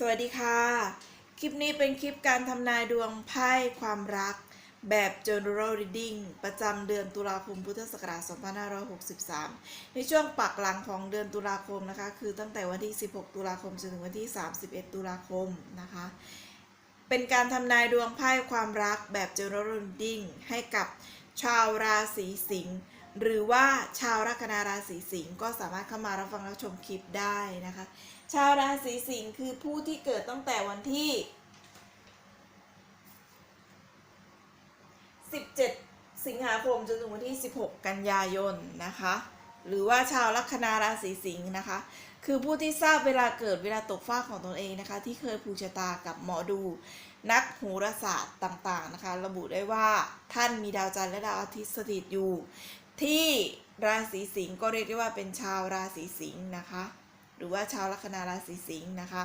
สวัสดีค่ะ คลิปนี้เป็นคลิปการทำนายดวงไพ่ความรัก แบบ general reading ประจำเดือนตุลาคมพุทธศักราช 2563 ในช่วงปักหลังของเดือนตุลาคมนะคะ คือตั้งแต่วันที่ 16 ตุลาคมจนถึงวันที่ 31 ตุลาคมนะคะ เป็นการทำนายดวงไพ่ความรักแบบ general reading ให้กับชาวราศีสิงห์หรือว่าชาวลัคนาราศีสิงห์ก็สามารถเข้ามารับฟังรับชมคลิปได้นะคะ ชาวราศีสิงห์คือผู้ที่เกิดตั้งแต่วันที่ 17 สิงหาคมจนถึงวันที่ 16 กันยายนนะคะ หรือว่าชาวลัคนาราศีสิงห์นะคะ คือผู้ที่ทราบเวลาเกิดเวลาตกฟ้าของตนเองนะคะ ที่เคยผูกชะตากับหมอดู นักโหราศาสตร์ต่างๆนะคะ ระบุได้ว่าท่านมีดาวจันทร์และดาวอาทิตย์สถิตอยู่ ที่ราศีสิงห์ก็เรียกได้ว่าเป็นชาวราศีสิงห์นะคะ หรือว่าชาวลัคนาราศีสิงห์นะคะ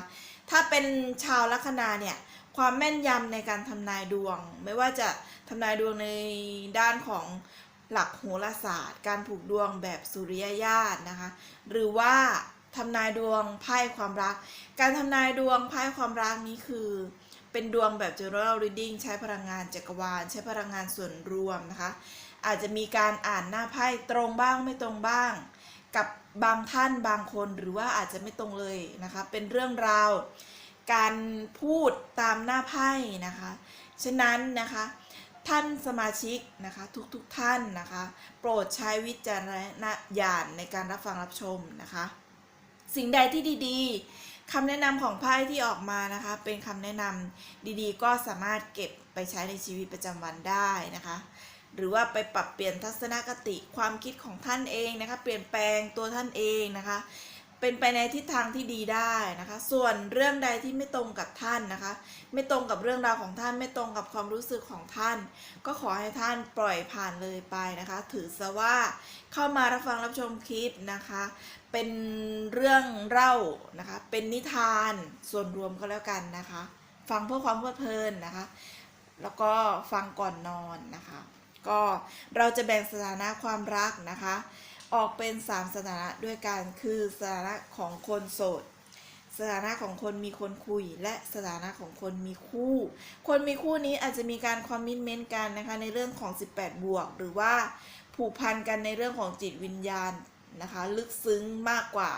ถ้าเป็นชาวลัคนาเนี่ยความแม่นยำในการทำนายดวง ไม่ว่าจะทำนายดวงในด้านของหลักโหราศาสตร์ การผูกดวงแบบสุริยญาตนะคะ หรือว่าทำนายดวงไพ่ความรัก การทำนายดวงไพ่ความรักนี้คือเป็นดวงแบบ general reading ใช้พลังงานจักรวาล ใช้พลังงานส่วนรวมนะคะ อาจจะมีการอ่านหน้าไพ่ตรงบ้างไม่ตรงบ้าง กับ บางท่านบางคนหรือว่าอาจจะไม่ตรงเลยนะคะ เป็นเรื่องราว การพูดตามหน้าไพ่นะคะ ฉะนั้นนะคะท่านสมาชิกนะคะทุกๆทท่านนะคะ โปรดใช้วิจารณญาณในการรับฟังรับชมนะคะ สิ่งใดที่ดีๆคำแนะนำของไพ่ที่ออกมานะคะ เป็นคำแนะนำดีๆ ก็สามารถเก็บไปใช้ในชีวิตประจำวันได้นะคะ หรือว่าไปปรับเปลี่ยนทัศนคติความคิดของท่านเองนะคะ เปลี่ยนแปลงตัวท่านเองนะคะ เป็นไปในทิศทางที่ดีได้นะคะ ส่วนเรื่องใดที่ไม่ตรงกับท่านนะคะ ไม่ตรงกับเรื่องราวของท่านไม่ตรงกับความรู้สึกของท่าน ก็ขอให้ท่านปล่อยผ่านเลยไปนะคะ ถือซะว่าเข้ามารับฟังรับชมคลิปนะคะ เป็นเรื่องเล่านะคะ เป็นนิทานส่วนรวมก็แล้วกันนะคะ ฟังเพื่อความเพลิดเพลินนะคะ แล้วก็ฟังก่อนนอนนะคะ ก็เราจะแบ่งสถานะความรักนะคะ ออกเป็น 3 สถานะด้วยกันคือสถานะของคนโสด สถานะของคนมีคนคุย และสถานะของคนมีคู่ คนมีคู่นี้อาจจะมีการคอมมิชเมนต์กันนะคะในเรื่องของ 18 บวก หรือว่าผูกพันกันในเรื่องของจิตวิญญาณนะคะลึกซึ้งมากกว่า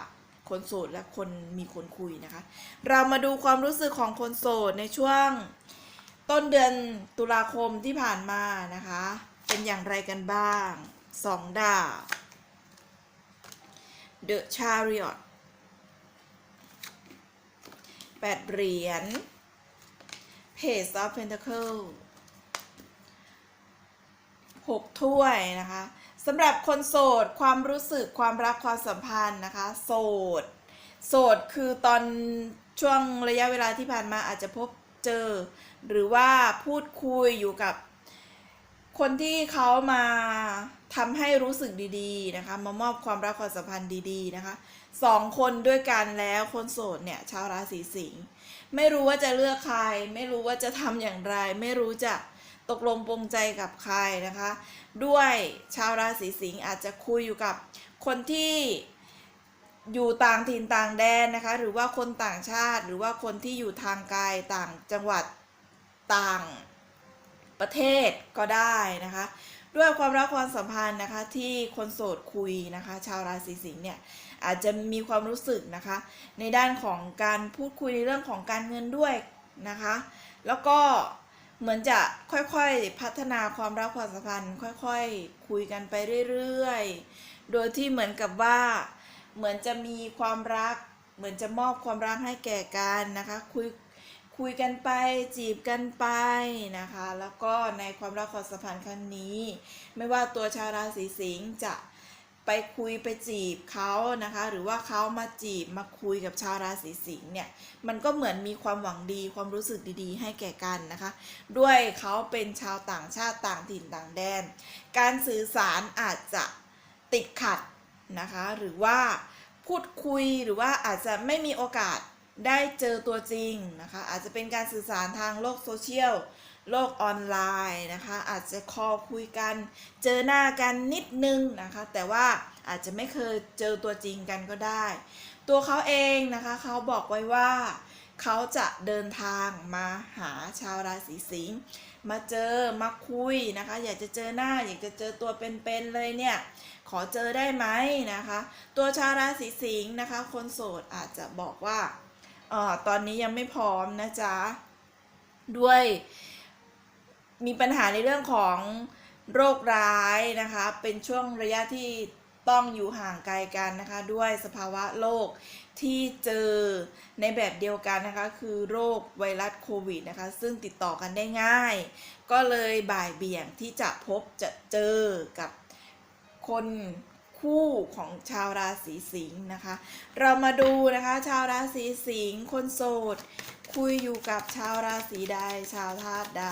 คนโสดและคนมีคนคุยนะคะ เรามาดูความรู้สึกของคนโสดในช่วงต้นเดือนตุลาคมที่ผ่านมานะคะ เป็นอย่างไรกันบ้าง สองดาบ The Chariot แปดเหรียญ Page of Pentacle หกถ้วยนะคะสำหรับคนโสดความรู้สึกความรักความสัมพันธ์นะคะ โสด โสดคือตอนช่วงระยะเวลาที่ผ่านมาอาจจะพบเจอ หรือว่าพูดคุยอยู่กับ คนที่เขามาทำให้รู้สึกดีๆนะคะ มามอบความรักความสัมพันธ์ดีๆนะคะสองคนด้วยกันแล้วคนโสดเนี่ยชาวราศีสิงห์ไม่รู้ว่าจะเลือกใคร ไม่รู้ว่าจะทำอย่างไร ไม่รู้จะตกลงปรงใจกับใครนะคะ ด้วยชาวราศีสิงห์อาจจะคุยอยู่กับคนที่อยู่ต่างถิ่นต่างแดนนะคะ หรือว่าคนต่างชาติ หรือว่าคนที่อยู่ทางไกลต่างจังหวัดต่าง ประเทศก็ได้นะคะ ด้วยความรักความสัมพันธ์นะคะที่คนโสดคุยนะคะ ชาวราศีสิงห์เนี่ยอาจจะมีความรู้สึกนะคะ ในด้านของการพูดคุยในเรื่องของการเงินด้วยนะคะ แล้วก็เหมือนจะค่อยๆพัฒนาความรักความสัมพันธ์ ค่อยๆ คุยกันไปเรื่อยๆ โดยที่เหมือนกับว่า เหมือนจะมีความรัก เหมือนจะมอบความรักให้แก่กันนะคะ คุย คุยกันไปจีบกันไปนะคะ แล้วก็ในความรักความสัมพันธ์ครั้งนี้ ไม่ว่าตัวชาวราศีสิงห์จะไปคุยไปจีบเขานะคะ หรือว่าเขามาจีบมาคุยกับชาวราศีสิงห์เนี่ย มันก็เหมือนมีความหวังดีความรู้สึกดีๆ ให้แก่กันนะคะ ด้วยเขาเป็นชาวต่างชาติต่างถิ่นต่างแดน การสื่อสารอาจจะติดขัดนะคะ หรือว่าพูดคุยหรือว่าอาจจะไม่มีโอกาส ได้เจอตัวจริงนะคะ อาจจะเป็นการสื่อสารทางโลกโซเชียลโลกออนไลน์นะคะ อาจจะคอลคุยกัน เจอหน้ากันนิดนึงนะคะ แต่ว่าอาจจะไม่เคยเจอตัวจริงกันก็ได้ ตัวเขาเองนะคะเขาบอกไว้ว่าเขาจะเดินทางมาหาชาวราศีสิงห์มาเจอมาคุยนะคะ อยากจะเจอหน้าอยากจะเจอตัวเป็นๆเลยเนี่ยขอเจอได้ไหมนะคะ ตัวชาวราศีสิงห์นะคะ คนโสดอาจจะบอกว่า ออตอนนี้ยังไม่พร้อมนะจ๊ะ ด้วยมีปัญหาในเรื่องของโรคร้ายนะคะ เป็นช่วงระยะที่ต้องอยู่ห่างไกลกันนะคะ ด้วยสภาวะโรคที่เจอในแบบเดียวกันนะคะ คือโรคไวรัสโควิดนะคะ ซึ่งติดต่อกันได้ง่าย ก็เลยบ่ายเบี่ยงที่จะพบจะเจอกับคน คู่ของชาวราศีสิงห์นะคะ เรามาดูนะคะ ชาวราศีสิงห์คนโสด คุยอยู่กับชาวราศีใดชาวธาตุใด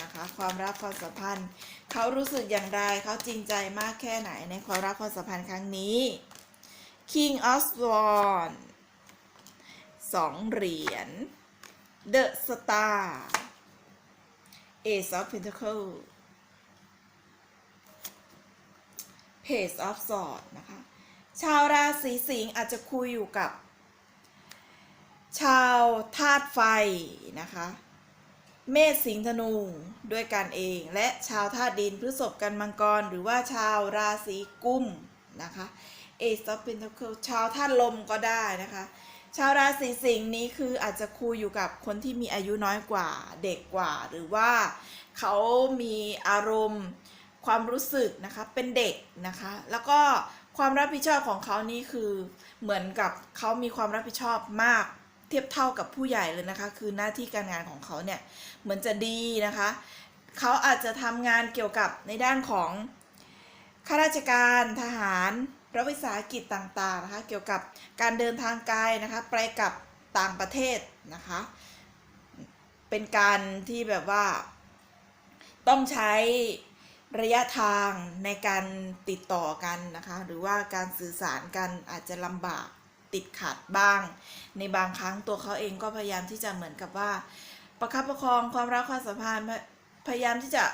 นะคะ ความรักความสัมพันธ์ เขารู้สึกอย่างไรเขาจริงใจมากแค่ไหนในความรักความสัมพันธ์ครั้งนี้ King of Swords สองเหรียญ The Star Ace of Pentacles Page of Swords นะคะ ชาวราศีสิงห์อาจจะคุยอยู่กับ ชาวธาตุไฟนะคะ เมษสิงห์ธนูด้วยกันเอง และชาวธาตุดินพฤษภกันมังกร หรือว่าชาวราศีกุมนะคะเอสอปเป็นชาวธาตุลมก็ได้นะคะ ชาวราศีสิงห์นี้คืออาจจะคุยอยู่กับคนที่มีอายุน้อยกว่าเด็กกว่า หรือว่าเขามีอารมณ์ ความรู้สึกนะคะเป็นเด็กนะคะ แล้วก็ความรับผิดชอบของเขานี่คือเหมือนกับเขามีความรับผิดชอบมากเทียบเท่ากับผู้ใหญ่เลยนะคะ คือหน้าที่การงานของเขาเนี่ยเหมือนจะดีนะคะเขาอาจจะทำงานเกี่ยวกับในด้านของข้าราชการทหารรัฐวิสาหกิจต่างๆนะคะ เกี่ยวกับการเดินทางไกลนะคะไปกับต่างประเทศนะคะ เป็นการที่แบบว่าต้องใช้ ระยะทางในการติดต่อกันนะคะ หรือว่าการสื่อสารกันอาจจะลำบากติดขัดบ้าง ในบางครั้งตัวเขาเองก็พยายามที่จะเหมือนกับว่า ประคับประคองความรักความสัมพันธ์พยายามที่จะ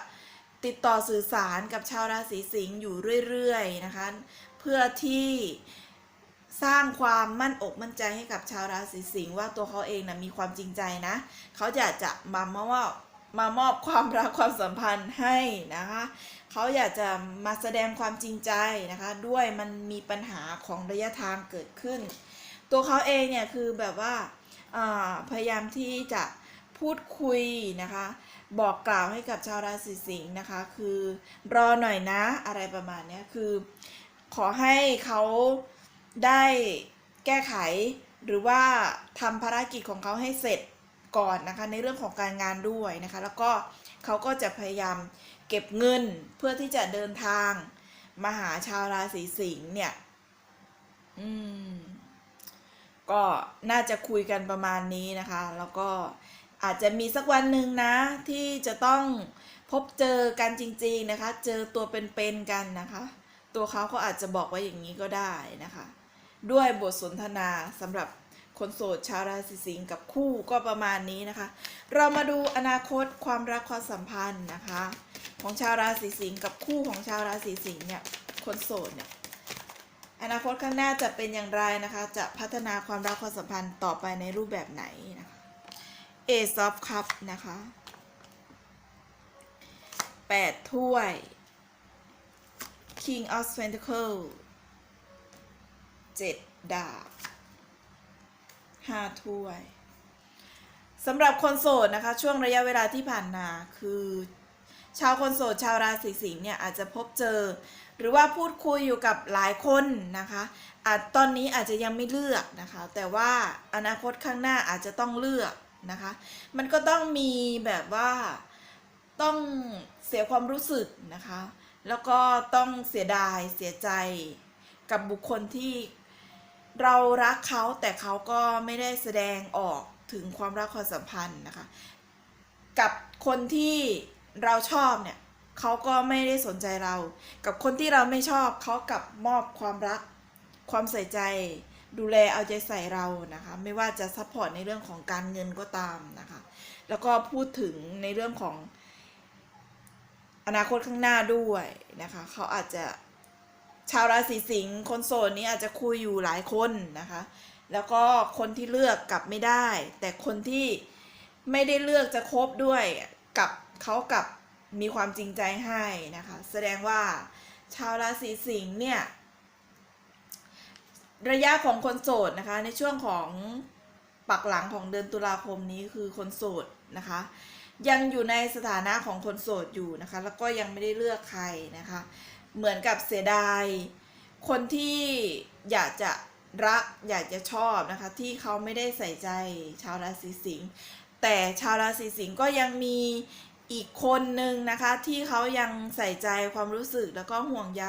ติดต่อสื่อสารกับชาวราศีสิงห์อยู่เรื่อยๆนะคะ เพื่อที่สร้างความมั่นอกมั่นใจให้กับชาวราศีสิงห์ว่าตัวเขาเองนะมีความจริงใจนะ เขาอยากจะมามามอบ มามอบความรักความสัมพันธ์ให้นะคะเขาอยากจะมาแสดงความจริงใจนะคะ ด้วยมันมีปัญหาของระยะทางเกิดขึ้น ตัวเขาเองเนี่ยคือแบบว่าาพยายามที่จะพูดคุยนะคะ บอกกล่าวให้กับชาวราศีสิงห์นะคะ คือรอหน่อยนะอะไรประมาณนี้คือขอให้เขาได้แก้ไขหรือว่าทำภารกิจของเขาให้เสร็จ ก่อนนะคะในเรื่องของการงานด้วยนะคะแล้วก็เขาก็จะพยายามเก็บเงินเพื่อที่จะเดินทางมาหาชาวราศีสิงห์เนี่ยอืมก็น่าจะคุยกันประมาณนี้นะคะ แล้วก็อาจจะมีสักวันหนึ่งนะ ที่จะต้องพบเจอกันจริง ๆนะคะ เจอตัวเป็นๆกันนะคะ ตัวเขาเขาอาจจะบอกว่าอย่างนี้ก็ได้นะคะ ด้วยบทสนทนาสำหรับ คนโสดชาวราศีสิงห์กับคู่ก็ประมาณนี้นะคะ เรามาดูอนาคตความรักความสัมพันธ์นะคะ ของชาวราศีสิงห์กับคู่ของชาวราศีสิงห์เนี่ยคนโสดเนี่ยอนาคตข้างหน้าจะเป็นอย่างไรนะคะ จะพัฒนาความรักความสัมพันธ์ต่อไปในรูปแบบไหนนะคะ Ace of Cup นะคะแปดถ้วย King of Pentacles เจ็ดดาบ ห้าถ้วยสำหรับคนโสดนะคะ ช่วงระยะเวลาที่ผ่านมาคือ ชาวคนโสดชาวราศีสิงห์เนี่ยอาจจะพบเจอ หรือว่าพูดคุยอยู่กับหลายคนนะคะอาจตอนนี้อาจจะยังไม่เลือกนะคะ แต่ว่าอนาคตข้างหน้าอาจจะต้องเลือกนะคะ มันก็ต้องมีแบบว่าต้องเสียความรู้สึกนะคะ แล้วก็ต้องเสียดายเสียใจกับบุคคลที่ เรารักเขาแต่เขาก็ไม่ได้แสดงออกถึงความรักความสัมพันธ์นะคะ กับคนที่เราชอบเนี่ยเขาก็ไม่ได้สนใจเรา กับคนที่เราไม่ชอบเขากับมอบความรัก ความใส่ใจ ดูแลเอาใจใส่เรานะคะ ไม่ว่าจะซัพพอร์ตในเรื่องของการเงินก็ตามนะคะ แล้วก็พูดถึงในเรื่องของอนาคตข้างหน้าด้วยนะคะ เขาอาจจะ ชาวราศีสิงห์คนโสดนี้อาจจะคุยอยู่หลายคนนะคะ แล้วก็คนที่เลือกกลับไม่ได้ แต่คนที่ไม่ได้เลือกจะคบด้วยกับเขากับมีความจริงใจให้นะคะ แสดงว่าชาวราศีสิงห์เนี่ย ระยะของคนโสดนะคะ ในช่วงของปักหลังของเดือนตุลาคมนี้คือคนโสดนะคะ ยังอยู่ในสถานะของคนโสดอยู่นะคะ แล้วก็ยังไม่ได้เลือกใครนะคะ เหมือนกับเสียดาย คนที่อยากจะรักอยากจะชอบนะคะ ที่เขาไม่ได้ใส่ใจชาวราศีสิงห์แต่ชาวราศีสิงห์ก็ยังมีอีกคนหนึ่งนะคะ ที่เขายังใส่ใจความรู้สึกแล้วก็ห่วงใย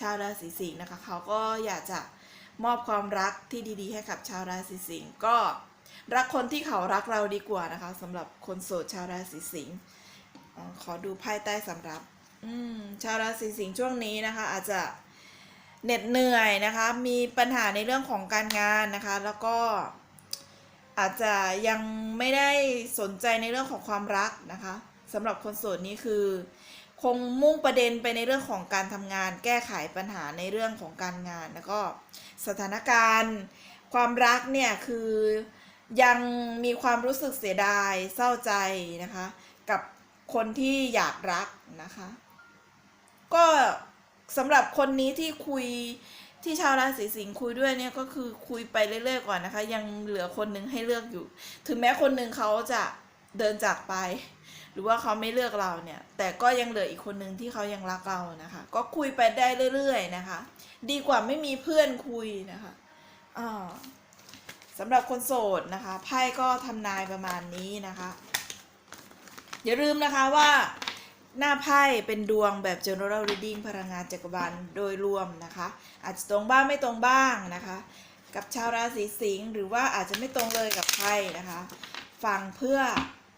ชาวราศีสิงห์นะคะ เขาก็อยากจะมอบความรักที่ดีๆ ให้กับชาวราศีสิงห์ก็รักคนที่เขารักเราดีกว่านะคะสำหรับคนโสดชาวราศีสิงห์ขอดูไพ่ใต้สำรับ อืมชาวราศีสิงห์ช่วงนี้นะคะ อาจจะเหน็ดเหนื่อยนะคะ มีปัญหาในเรื่องของการงานนะคะ แล้วก็อาจจะยังไม่ได้สนใจในเรื่องของความรักนะคะสำหรับคนโสดนี้คือ คงมุ่งประเด็นไปในเรื่องของการทำงาน แก้ไขปัญหาในเรื่องของการงาน แล้วก็สถานการณ์ ความรักเนี่ยคือยังมีความรู้สึกเสียดายเศร้าใจนะคะ กับคนที่อยากรักนะคะ ก็สำหรับคนนี้ที่คุยที่ชาวราศีสิงห์คุยด้วยเนี่ยก็คือคุยไปเรื่อยๆก่อนนะคะ ยังเหลือคนหนึ่งให้เลือกอยู่ ถึงแม้คนหนึ่งเขาจะเดินจากไป หรือว่าเขาไม่เลือกเราเนี่ย แต่ก็ยังเหลืออีกคนหนึ่งที่เขายังรักเรานะคะ ก็คุยไปได้เรื่อยๆนะคะ ดีกว่าไม่มีเพื่อนคุยนะคะอ่าสำหรับคนโสดนะคะไพ่ก็ทำนายประมาณนี้นะคะ อย่าลืมนะคะว่า หน้าไพ่เป็นดวงแบบ general reading พลังงานจักรวาลโดยรวมนะคะ อาจจะตรงบ้างไม่ตรงบ้างนะคะ กับชาวราศีสิงห์หรือว่าอาจจะไม่ตรงเลยกับไพ่นะคะ ฟังเพื่อ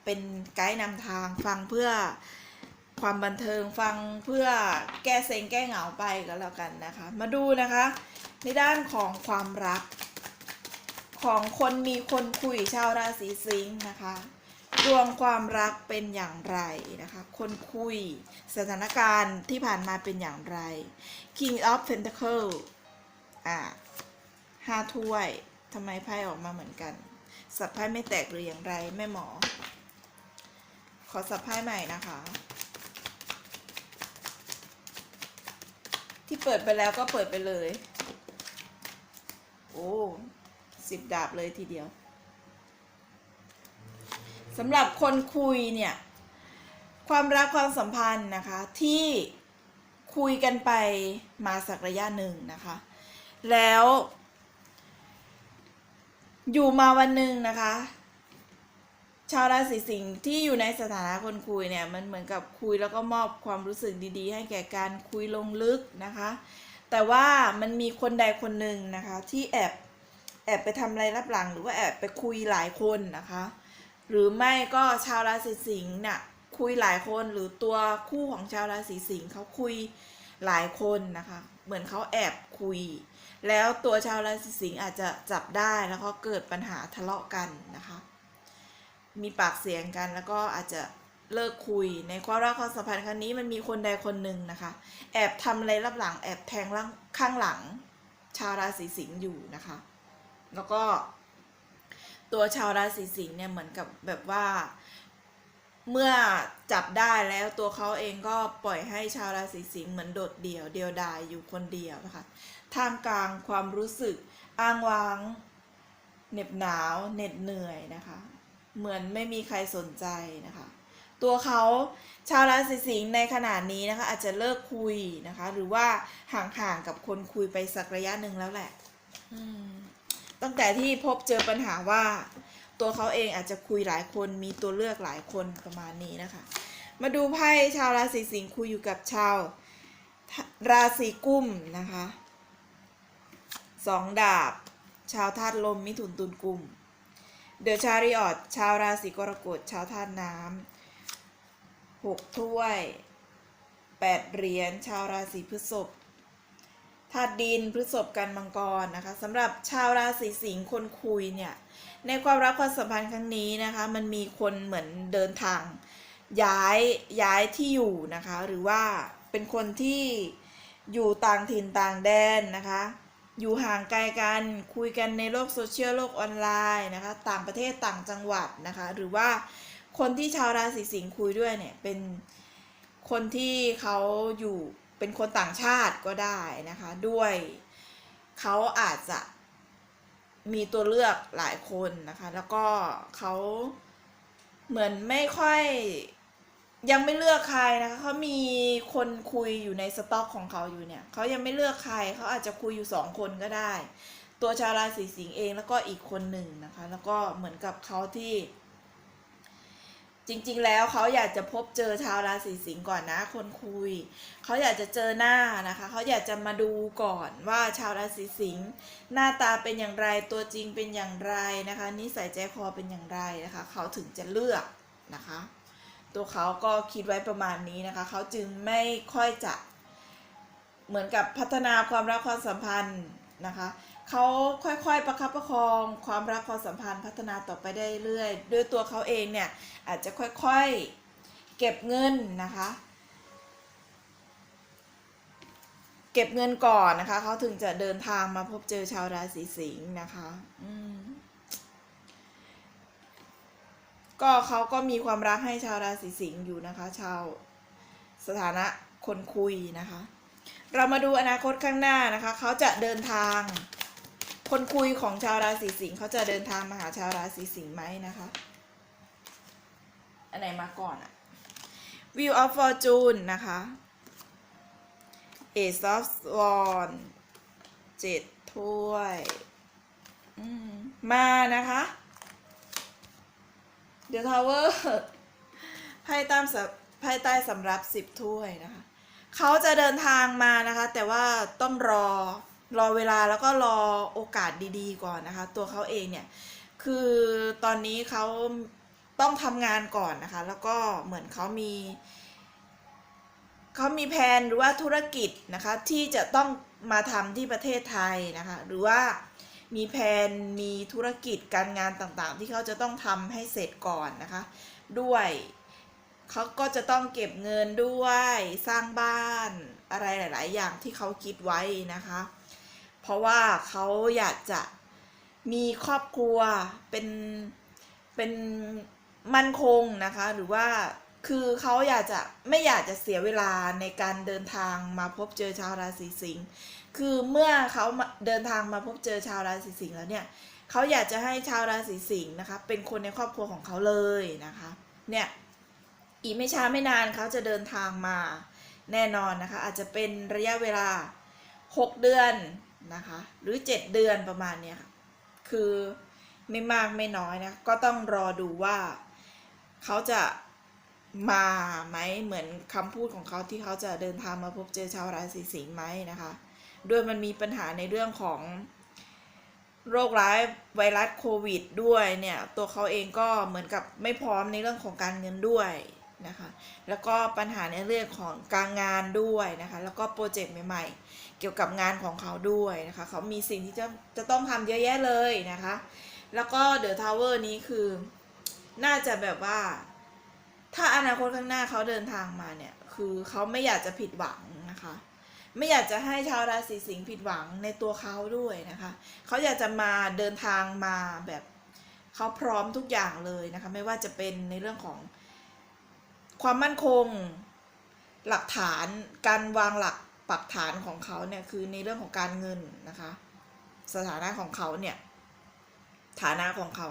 เป็นไกด์นำทาง ฟังเพื่อความบันเทิงฟังเพื่อแก้เซ็งแก้เหงาไปก็แล้วกันนะคะ มาดูนะคะ ในด้านของความรัก ของคนมีคนคุยชาวราศีสิงห์นะคะ ดวงความรักเป็นอย่างไรนะคะ คนคุยสถานการณ์ที่ผ่านมาเป็นอย่างไร King of Pentacle อ่าห้าถ้วยทำไมไพ่ออกมาเหมือนกัน สับไพ่ไม่แตกหรืออย่างไรแม่หมอ ขอสับไพ่ใหม่นะคะ ที่เปิดไปแล้วก็เปิดไปเลย โอ้สิบดาบเลยทีเดียว สำหรับคนคุยเนี่ยความรักความสัมพันธ์นะคะ ที่คุยกันไปมาสักระยะหนึ่งนะคะ แล้ว อยู่มาวันหนึ่งนะคะ ชาวราศีสิงห์ที่อยู่ในสถานะคนคุยเนี่ยมันเหมือนกับคุยแล้วก็มอบความรู้สึกดีๆ ให้แก่การคุยลงลึกนะคะ แต่ว่ามันมีคนใดคนหนึ่งนะคะ ที่แอบแอบไปทำอะไรรับหลังหรือว่าแอบไปคุยหลายคนนะคะ หรือไม่ก็ชาวราศีสิงห์น่ะคุยหลายคนหรือตัวคู่ของชาวราศีสิงห์เขาคุยหลายคนนะคะ เหมือนเขาแอบคุย แล้วตัวชาวราศีสิงห์อาจจะจับได้แล้วก็เกิดปัญหาทะเลาะกันนะคะ มีปากเสียงกันแล้วก็อาจจะเลิกคุยในความรักความสัมพันธ์ครั้งนี้มันมีคนใดคนหนึ่งนะคะ แอบทำอะไรรับหลังแอบแทงล่างข้างหลัง ชาวราศีสิงห์อยู่นะคะ แล้วก็ ตัวชาวราศีสิงห์เนี่ยเหมือนกับแบบว่า เมื่อจับได้แล้วตัวเขาเองก็ปล่อยให้ชาวราศีสิงห์เหมือนโดดเดี่ยวเดียวดายอยู่คนเดียวนะคะท่ามกลางความรู้สึกอ้างว้างเหน็บหนาวเหน็ดเหนื่อยนะคะ เหมือนไม่มีใครสนใจนะคะ ตัวเขาชาวราศีสิงห์ในขณะนี้นะคะ อาจจะเลิกคุยนะคะ หรือว่าห่างๆกับคนคุยไปสักระยะหนึ่งแล้วแหละ อืม ตั้งแต่ที่พบเจอปัญหาว่า ตัวเขาเองอาจจะคุยหลายคนมีตัวเลือกหลายคนประมาณนี้นะคะ มาดูไพ่ชาวราศีสิงห์คุยอยู่กับชาวราศีกุมนะคะสองดาบ ชาวธาตุลมมิถุนตุลกุมเดอะชาริออตชาวราศีกรกฎชาวธาตุน้ำหกถ้วยแปดเหรียญชาวราศีพฤษภ ธาตุดินพฤษภกันมังกรนะคะสำหรับชาวราศีสิงห์คนคุยเนี่ยในความรักความสัมพันธ์ครั้งนี้นะคะมันมีคนเหมือนเดินทาง ย้ายย้ายที่อยู่นะคะหรือว่าเป็นคนที่อยู่ต่างถิ่นต่างแดนนะคะอยู่ห่างไกลกันคุยกันในโลกโซเชียลโลกออนไลน์นะคะต่างประเทศต่างจังหวัดนะคะหรือว่าคนที่ชาวราศีสิงห์คุยด้วยเนี่ยเป็นคนที่เขาอยู่ เป็นคนต่างชาติก็ได้นะคะ ด้วยเขาอาจจะมีตัวเลือกหลายคนนะคะ แล้วก็เขาเหมือนไม่ค่อยยังไม่เลือกใครนะคะเขามีคนคุยอยู่ในสต็อกของเขาอยู่เนี่ยเขายังไม่เลือกใครเขาอาจจะคุยอยู่สองคนก็ได้ ตัวชาวราศีสิงห์เองแล้วก็อีกคนหนึ่งนะคะ แล้วก็เหมือนกับเขาที่ จริงๆ แล้วเขาอยากจะพบเจอชาวราศีสิงห์ก่อนนะ คนคุย เขาอยากจะเจอหน้านะคะ เขาอยากจะมาดูก่อนว่าชาวราศีสิงห์หน้าตาเป็นอย่างไรตัวจริงเป็นอย่างไรนะคะนิสัยใจคอเป็นอย่างไรนะคะ เขาถึงจะเลือกนะคะ ตัวเขาก็คิดไว้ประมาณนี้นะคะ เขาจึงไม่ค่อยจะเหมือนกับพัฒนาความรักความสัมพันธ์นะคะ เขาค่อยๆประคับประคองความรักความสัมพันธ์พัฒนาต่อไปได้เรื่อยๆด้วยตัวเขาเองเนี่ยอาจจะค่อยๆเก็บเงินนะคะ เก็บเงินก่อนนะคะเขาถึงจะเดินทางมาพบเจอชาวราศีสิงห์นะคะอืมก็เขาก็มีความรักให้ชาวราศีสิงห์อยู่นะคะ ชาวสถานะคนคุยนะคะ เรามาดูอนาคตข้างหน้านะคะ เขาจะเดินทาง คนคุยของชาวราศีสิงห์เขาจะเดินทางมาหาชาวราศีสิงห์ไหมนะคะ อันไหนมาก่อนอะ View of Fortune นะคะ Ace of Swords เจ็ดถ้วยมมานะคะเด e ะทาวเวอร์ไพ่ตามไพ่ใต้สำรับสิบถ้วยนะคะ เขาจะเดินทางมานะคะ แต่ว่าต้องรอ รอเวลาแล้วก็รอโอกาสดีๆ ก่อนนะคะ ตัวเขาเองเนี่ย คือตอนนี้เขาต้องทำงานก่อนนะคะ แล้วก็เหมือนเขามีเขามีแผนหรือว่าธุรกิจนะคะที่จะต้องมาทำที่ประเทศไทยนะคะ หรือว่ามีแผนมีธุรกิจการงานต่างๆ ที่เขาจะต้องทำให้เสร็จก่อนนะคะ ด้วยเขาก็จะต้องเก็บเงินด้วยสร้างบ้านอะไรหลาย ๆ อย่างที่เขาคิดไว้นะคะ ราะว่าเขาอยากจะมีครอบครัวเป็นเป็นมั่นคงนะคะ หรือว่าคือเขาอยากจะไม่อยากจะเสียเวลาในการเดินทางมาพบเจอชาวราศีสิงห์คือเมื่อเขาเดินทางมาพบเจอชาวราศีสิงห์แล้วเนี่ยเขาอยากจะให้ชาวราศีสิงห์นะคะ เป็นคนในครอบครัวของเขาเลยนะคะ เนี่ยอีกไม่ช้าไม่นานเขาจะเดินทางมาแน่นอนนะคะ อาจจะเป็นระยะเวลา 6 เดือน นะคะ หรือ 7 เดือนประมาณเนี้ยค่ะ คือไม่มากไม่น้อยนะ ก็ต้องรอดูว่าเขาจะมาไหมเหมือนคำพูดของเขาที่เขาจะเดินทางมาพบเจอชาวราศีสิงห์ไหมนะคะด้วยมันมีปัญหาในเรื่องของโรคร้ายไวรัสโควิดด้วยเนี่ย ตัวเขาเองก็เหมือนกับไม่พร้อมในเรื่องของการเงินด้วย นะคะ แล้วก็ปัญหาในเรื่องของการงานด้วยนะคะ แล้วก็โปรเจกต์ใหม่ๆ เกี่ยวกับงานของเขาด้วยนะคะ เขามีสิ่งที่จะจะต้องทำเยอะแยะเลยนะคะ แล้วก็เดอะทาวเวอร์นี้คือ น่าจะแบบว่า ถ้าอนาคตข้างหน้าเขาเดินทางมาเนี่ย คือเขาไม่อยากจะผิดหวังนะคะ ไม่อยากจะให้ชาวราศีสิงห์ผิดหวังในตัวเขาด้วยนะคะ เขาอยากจะมาเดินทางมาแบบเขาพร้อมทุกอย่างเลยนะคะ ไม่ว่าจะเป็นในเรื่องของ ความมั่นคง หลักฐานการวางหลักปักฐานของเขาเนี่ยคือในเรื่องของการเงินนะคะ สถานะของเขาเนี่ยฐานะของเขา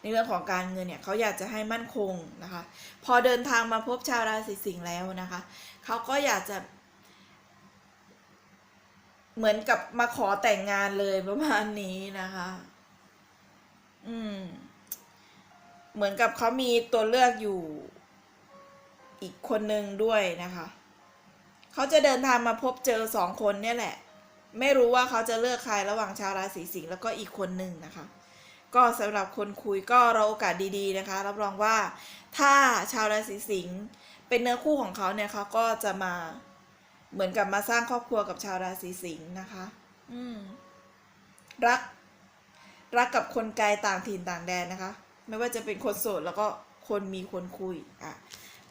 ในเรื่องของการเงินเนี่ยเขาอยากจะให้มั่นคงนะคะ พอเดินทางมาพบชาวราศีสิงห์แล้วนะคะเขาก็อยากจะ เหมือนกับมาขอแต่งงานเลยประมาณนี้นะคะ อืม เหมือนกับเขามีตัวเลือกอยู่ อีกคนหนึ่งด้วยนะคะ เขาจะเดินทางมาพบเจอสองคนเนี่ยแหละ ไม่รู้ว่าเขาจะเลือกใครระหว่างชาวราศีสิงห์แล้วก็อีกคนหนึ่งนะคะ ก็สำหรับคนคุยก็รอโอกาสดีๆนะคะ รับรองว่าถ้าชาวราศีสิงห์เป็นเนื้อคู่ของเขาเนี่ยเขาก็จะมาเหมือนกับมาสร้างครอบครัวกับชาวราศีสิงห์นะคะ อืม รัก รักกับคนไกลต่างถิ่นต่างแดนนะคะ ไม่ว่าจะเป็นคนโสดแล้วก็คนมีคนคุย อะ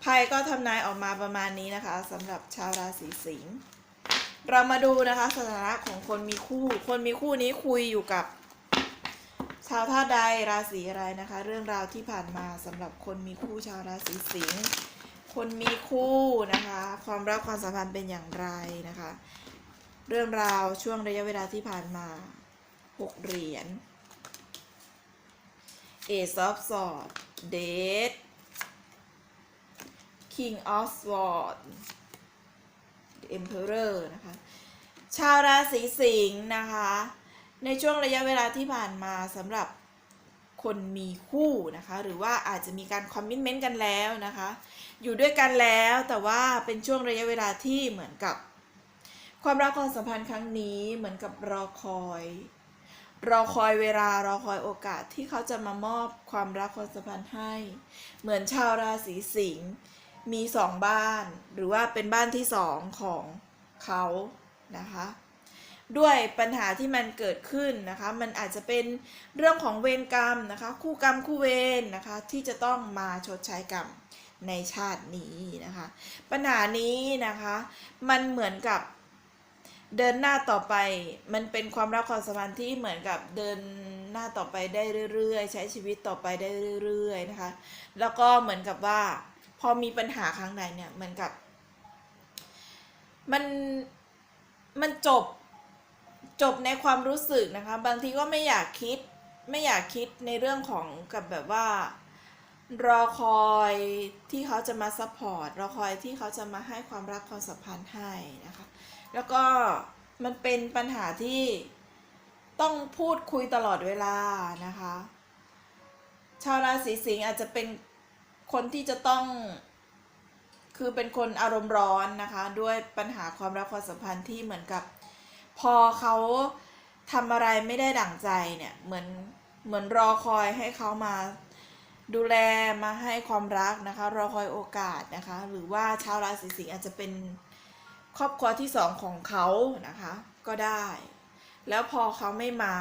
ไพ่ก็ทำนายออกมาประมาณนี้นะคะสำหรับชาวราศีสิงห์เรามาดูนะคะสถานะของคนมีคู่ คนมีคู่นี้คุยอยู่กับ ชาวธาตุใดราศีอะไรนะคะ เรื่องราวที่ผ่านมาสำหรับคนมีคู่ชาวราศีสิงห์คนมีคู่นะคะ ความรักความสัมพันธ์เป็นอย่างไรนะคะ เรื่องราวช่วงระยะเวลาที่ผ่านมาหกเหรียญ Ace of Swords Date King of Swords Emperor นะคะ ชาวราศีสิงห์นะคะ ในช่วงระยะเวลาที่ผ่านมาสำหรับคนมีคู่นะคะ หรือว่าอาจจะมีการคอมมิชเมนต์กันแล้วนะคะ อยู่ด้วยกันแล้วแต่ว่าเป็นช่วงระยะเวลาที่เหมือนกับ ความรักความสัมพันธ์ครั้งนี้เหมือนกับรอคอย รอคอยเวลารอคอยโอกาสที่เขาจะมามอบความรักความสัมพันธ์ให้ เหมือนชาวราศีสิงห์ มีสองบ้าน หรือว่าเป็นบ้านที่สองของเขานะคะ ด้วยปัญหาที่มันเกิดขึ้นนะคะ มันอาจจะเป็นเรื่องของเวรกรรมนะคะ คู่กรรมคู่เวรนะคะ ที่จะต้องมาชดใช้กรรมในชาตินี้นะคะ ปัญหานี้นะคะ มันเหมือนกับเดินหน้าต่อไป มันเป็นความรักความสัมพันธ์ที่เหมือนกับเดินหน้าต่อไปได้เรื่อยๆ ใช้ชีวิตต่อไปได้เรื่อย ๆ นะคะ แล้วก็เหมือนกับว่า อมีปัญหาครั้งใดเนี่ยเหมือนกับ มันมันจบจบในความรู้สึกนะคะ บางทีก็ไม่อยากคิด ไม่อยากคิดในเรื่องของกับแบบว่า รอคอยที่เขาจะมาซัพพอร์ตรอคอยที่เขาจะมาให้ความรักความสัมพันธ์ให้นะคะ แล้วก็มันเป็นปัญหาที่ต้องพูดคุยตลอดเวลานะคะ ชาวราศีสิงห์อาจจะเป็น คนที่จะต้องคือเป็นคนอารมณ์ร้อนนะคะ ด้วยปัญหาความรักความสัมพันธ์ที่เหมือนกับ พอเขาทำอะไรไม่ได้ดั่งใจเนี่ยเหมือนเหมือนรอคอยให้เขามาดูแลมาให้ความรักนะคะ รอคอยโอกาสนะคะ หรือว่าชาวราศีสิงห์อาจจะเป็นครอบครัวที่สองของเขานะคะ ก็ได้ แล้วพอเขาไม่มา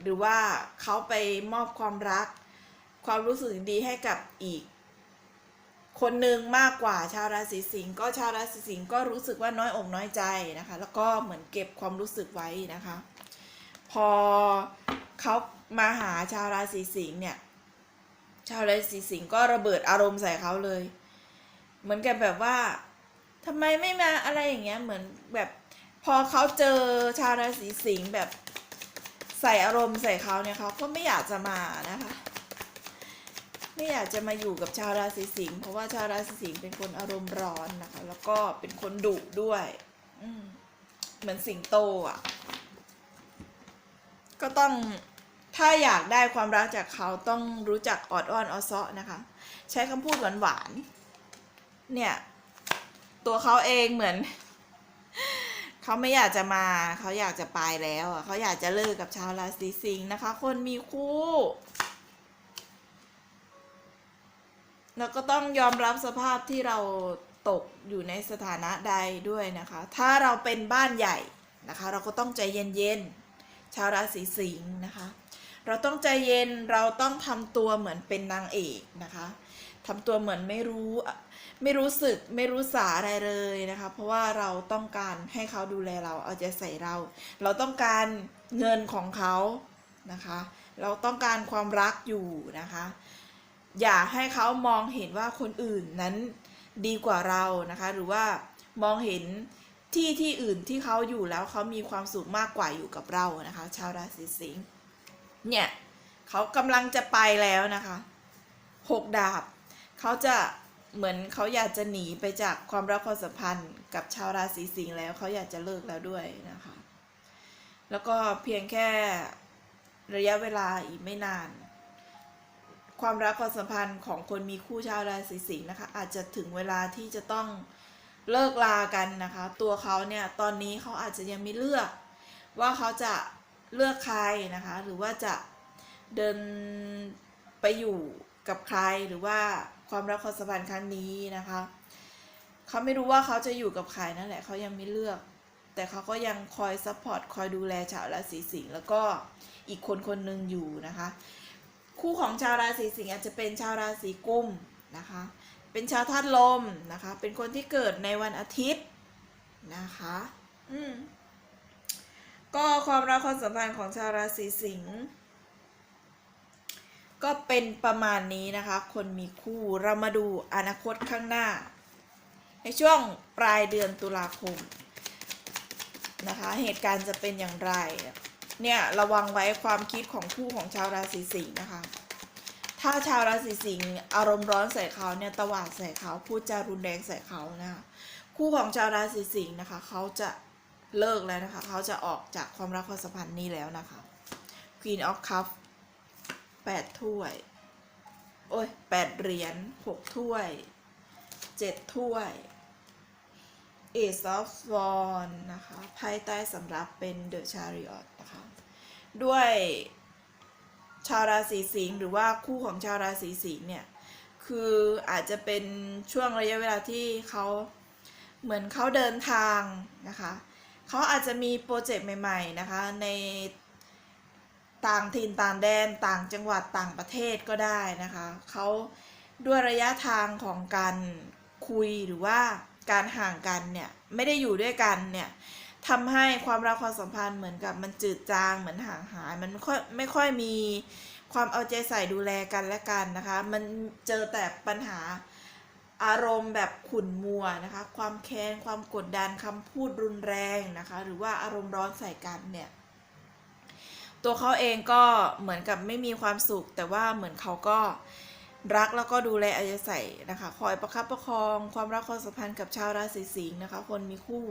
หรือว่าเขาไปมอบความรัก ความรู้สึกดีให้กับอีก คนหนึ่งมากกว่าชาวราศีสิงห์ก็ชาวราศีสิงห์ก็รู้สึกว่าน้อยอกน้อยใจนะคะ แล้วก็เหมือนเก็บความรู้สึกไว้นะคะ พอเขามาหาชาวราศีสิงห์เนี่ย ชาวราศีสิงห์ก็ระเบิดอารมณ์ใส่เขาเลย เหมือนกับแบบว่าทำไมไม่มาอะไรอย่างเงี้ยเหมือนแบบพอเขาเจอชาวราศีสิงห์แบบใส่อารมณ์ใส่เขาเนี่ยเขาก็ไม่อยากจะมานะคะ ไม่อยากจะมาอยู่กับชาวราศีสิงห์เพราะว่าชาวราศีสิงห์เป็นคนอารมณ์ร้อนนะคะ แล้วก็เป็นคนดุด้วย อืเหมือนสิงโตอะ ก็ต้องถ้าอยากได้ความรักจากเขาต้องรู้จักออดอ้อนออซ้อนะคะ ใช้คำพูดหวานๆเนี่ย ตัวเขาเองเหมือนเขาไม่อยากจะมาเขาอยากจะไปแล้วอะเขาอยากจะเลิกกับชาวราศีสิงห์นะคะ คนมีคู่ แล้วก็ต้องยอมรับสภาพที่เราตกอยู่ในสถานะใดด้วยนะคะ ถ้าเราเป็นบ้านใหญ่นะคะ เราก็ต้องใจเย็นๆ ชาวราศีสิงห์นะคะ เราต้องใจเย็น เราต้องทำตัวเหมือนเป็นนางเอกนะคะทำตัวเหมือนไม่รู้ไม่รู้สึกไม่รู้สาอะไรเลยนะคะ เพราะว่าเราต้องการให้เขาดูแลเราเอาใจใส่เรา เราต้องการเงินของเขานะคะ เราต้องการความรักอยู่นะคะ อย่าให้เขามองเห็นว่าคนอื่นนั้นดีกว่าเรานะคะ หรือว่ามองเห็นที่ที่อื่นที่เขาอยู่แล้วเขามีความสุขมากกว่าอยู่กับเรานะคะ ชาวราศีสิงห์เนี่ยเขากำลังจะไปแล้วนะคะหกดาบเขาจะเหมือนเขาอยากจะหนีไปจากความรักความสัมพันธ์กับชาวราศีสิงห์แล้วเขาอยากจะเลิกแล้วด้วยนะคะ แล้วก็เพียงแค่ระยะเวลาอีกไม่นาน ความรักความสัมพันธ์ของคนมีคู่ชาวราศีสิงห์นะคะ อาจจะถึงเวลาที่จะต้องเลิกลากันนะคะ ตัวเขาเนี่ยตอนนี้เขาอาจจะยังไม่เลือก ว่าเขาจะเลือกใครนะคะ หรือว่าจะเดินไปอยู่กับใครหรือว่าความรักความสัมพันธ์ครั้งนี้นะคะเขาไม่รู้ว่าเขาจะอยู่กับใครนั่นแหละเขายังไม่เลือก แต่เขาก็ยังคอยซัพพอร์ตคอยดูแลชาวราศีสิงห์แล้วก็อีกคนคนหนึ่งอยู่นะคะ คู่ของชาวราศีสิงห์อาจจะเป็นชาวราศีกุมนะคะ เป็นชาวธาตุลมนะคะ เป็นคนที่เกิดในวันอาทิตย์นะคะ อืมก็ความรักความสัมพันธ์ของชาวราศีสิงห์ก็เป็นประมาณนี้นะคะ คนมีคู่เรามาดูอนาคตข้างหน้า ในช่วงปลายเดือนตุลาคมนะคะ เหตุการณ์จะเป็นอย่างไร เนี่ยระวังไว้ความคิดของคู่ของชาวราศีสิงห์นะคะ ถ้าชาวราศีสิงห์อารมณ์ร้อนใส่เขาเนี่ยตวาดใส่เขาพูดจารุนแรงใส่เขานะคะคู่ของชาวราศีสิงห์นะคะเขาจะเลิกแล้วนะคะเขาจะออกจากความรักความสัมพันธ์นี้แล้วนะคะ Queen of Cup แปดถ้วย โอ้ยแปดเหรียญหกถ้วยเจ็ดถ้วย Ace of Wands นะคะไพ่ใต้สำรับเป็น The Chariot ด้วยชาวราศีสิงห์หรือว่าคู่ของชาวราศีสิงห์เนี่ย คืออาจจะเป็นช่วงระยะเวลาที่เขาเหมือนเขาเดินทางนะคะเขาอาจจะมีโปรเจกต์ใหม่ ๆ นะคะ ในต่างถิ่นต่างแดนต่างจังหวัดต่างประเทศก็ได้นะคะเขาด้วยระยะทางของการคุยหรือว่าการห่างกันเนี่ย ไม่ได้อยู่ด้วยกันเนี่ย ทำให้ความรักความสัมพันธ์เหมือนกับมันจืดจางเหมือนห่างหาย มันไม่ค่อยไม่ค่อยมีความเอาใจใส่ดูแลกันและกันนะคะ มันเจอแต่ปัญหาอารมณ์แบบขุ่นมัวนะคะ ความแค้นความกดดันคำพูดรุนแรงนะคะ หรือว่าอารมณ์ร้อนใส่กันเนี่ย ตัวเขาเองก็เหมือนกับไม่มีความสุข แต่ว่าเหมือนเขาก็ รักแล้วก็ดูแลอาใจใส่นะคะ คอยประคับประคอง ความรักความสัมพันธ์กับชาวราศีสิงห์นะคะ คนมีคู่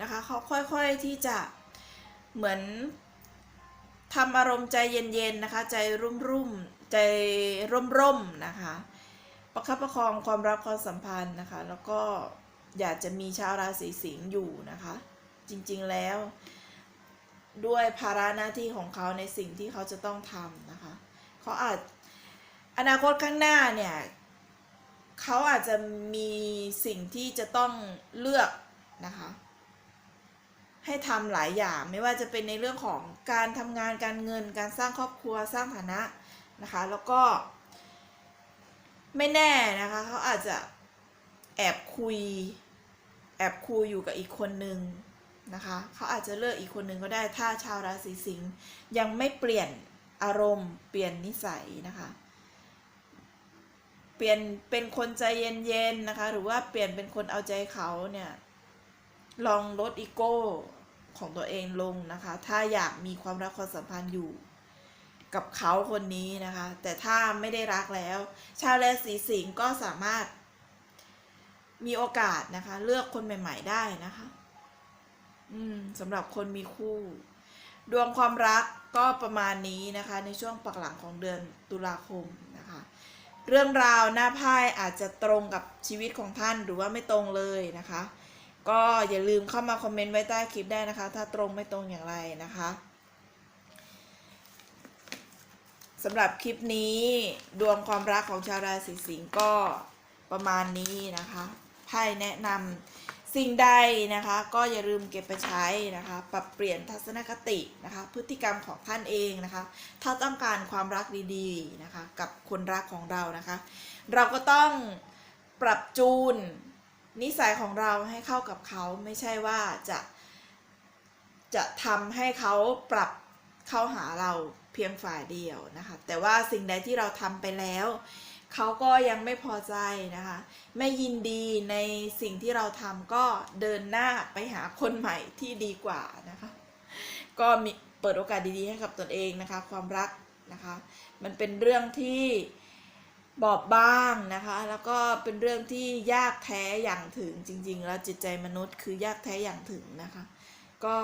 นะคะเขาค่อยๆที่จะเหมือนทำอารมณ์ใจเย็นๆนะคะ ใจรุ่มๆใจร่มๆนะคะ ประคับประคองความรักความสัมพันธ์นะคะ แล้วก็อยากจะมีชาวราศีสิงห์อยู่นะคะ จริงๆแล้ว ด้วยภาระหน้าที่ของเขาในสิ่งที่เขาจะต้องทำนะคะ เขาอาจ อนาคตข้างหน้าเนี่ยเขาอาจจะมีสิ่งที่จะต้องเลือกนะคะ ให้ทำหลายอย่างไม่ว่าจะเป็นในเรื่องของการทำงานการเงิน การสร้างครอบครัวสร้างฐานะนะคะ แล้วก็ไม่แน่นะคะเขาอาจจะแอบคุยแอบคุยอยู่กับอีกคนนึงนะคะเขาอาจจะเลือกอีกคนนึงก็ได้ถ้าชาวราศีสิงห์ยังไม่เปลี่ยนอารมณ์เปลี่ยนนิสัยนะคะ เปลี่ยนเป็นคนใจเย็นๆนะคะ หรือว่าเปลี่ยนเป็นคนเอาใจเขาเนี่ยลองลดอีโก้ของตัวเองลงนะคะ ถ้าอยากมีความรักความสัมพันธ์อยู่กับเขาคนนี้นะคะ แต่ถ้าไม่ได้รักแล้ว ชาวราศีสิงห์ก็สามารถมีโอกาสนะคะ เลือกคนใหม่ ๆ ได้นะคะ อืมสำหรับคนมีคู่ ดวงความรักก็ประมาณนี้นะคะ ในช่วงปักหลังของเดือนตุลาคม เรื่องราวหน้าไพ่อาจจะตรงกับชีวิตของท่านหรือว่าไม่ตรงเลยนะคะ ก็อย่าลืมเข้ามาคอมเมนต์ไว้ใต้คลิปได้นะคะ ถ้าตรงไม่ตรงอย่างไรนะคะสำหรับคลิปนี้ดวงความรักของชาวราศีสิงห์ก็ประมาณนี้นะคะไพ่แนะนำ สิ่งใดนะคะก็อย่าลืมเก็บไปใช้นะคะ ปรับเปลี่ยนทัศนคตินะคะ พฤติกรรมของท่านเองนะคะ ถ้าต้องการความรักดีๆนะคะ กับคนรักของเรานะคะ เราก็ต้องปรับจูนนิสัยของเราให้เข้ากับเขาไม่ใช่ว่าจะจะทำให้เขาปรับเข้าหาเราเพียงฝ่ายเดียวนะคะ แต่ว่าสิ่งใดที่เราทำไปแล้ว เขาก็ยังไม่พอใจนะคะ ไม่ยินดีในสิ่งที่เราทำก็เดินหน้าไปหาคนใหม่ที่ดีกว่านะคะ ก็มีเปิดโอกาสดีๆให้กับตนเองนะคะ ความรักนะคะ มันเป็นเรื่องที่บอบบางนะคะ แล้วก็เป็นเรื่องที่ยากแท้อย่างถึงจริง ๆ แล้วจิตใจมนุษย์คือยากแท้อย่างถึงนะคะ ก็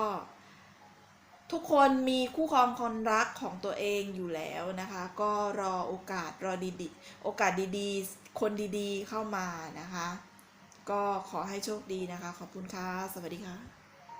ทุกคนมีคู่ครองคนรักของตัวเองอยู่แล้วนะคะ ก็รอโอกาสรอดีๆโอกาสดีๆ คนดีๆเข้ามานะคะ ก็ขอให้โชคดีนะคะ ขอบคุณค่ะ สวัสดีค่ะ